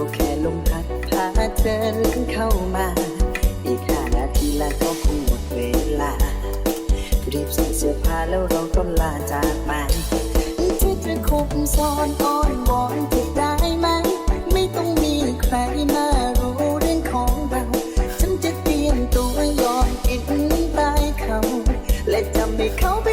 ก็แค่ลมพัดพาเธอเข้ามา อีกห้านาทีแล้วก็คงหมดเวลา รีบใส่เสื้อผ้าแล้วเราก็ลาจากไปเธอจะคุมซ้อนอ้อนวอนจะได้ไหม ไม่ต้องมีใครมารู้เรื่องของเรา ฉันจะเตรียมตัวยอมอินไปเขา และจะไม่เขาไป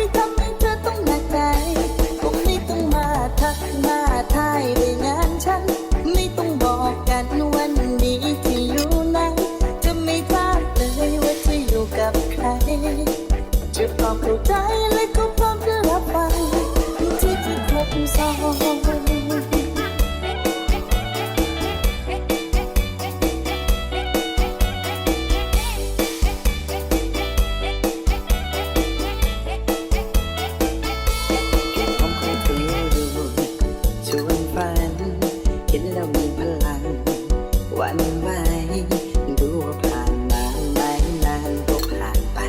ดูว่าผ่านมาไม่นานก็ผ่านไป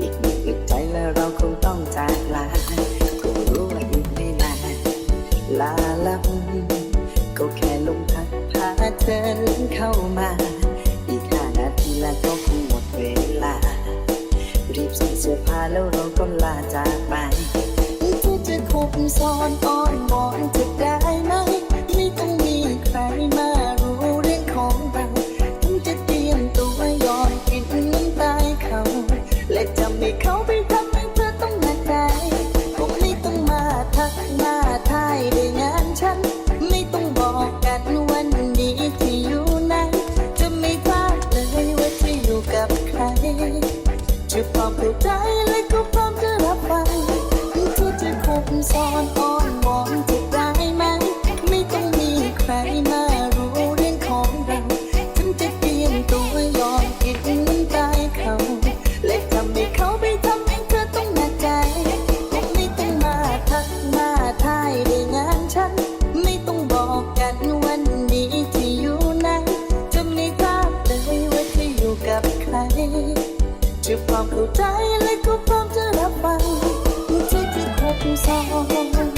อีกหนึ่งอึดใจแล้วเราคงต้องจากลาก็รู้ว่าอีกไม่นานลาลับก็แค่ลมพัดพาเธอเข้ามา อีกห้านาทีแล้วก็คงหมดเวลา รีบใส่เสื้อผ้าแล้วเราก็ลาจากไป ใจและก็พร้อมจะรับฟังในใจที่ครบซ้อน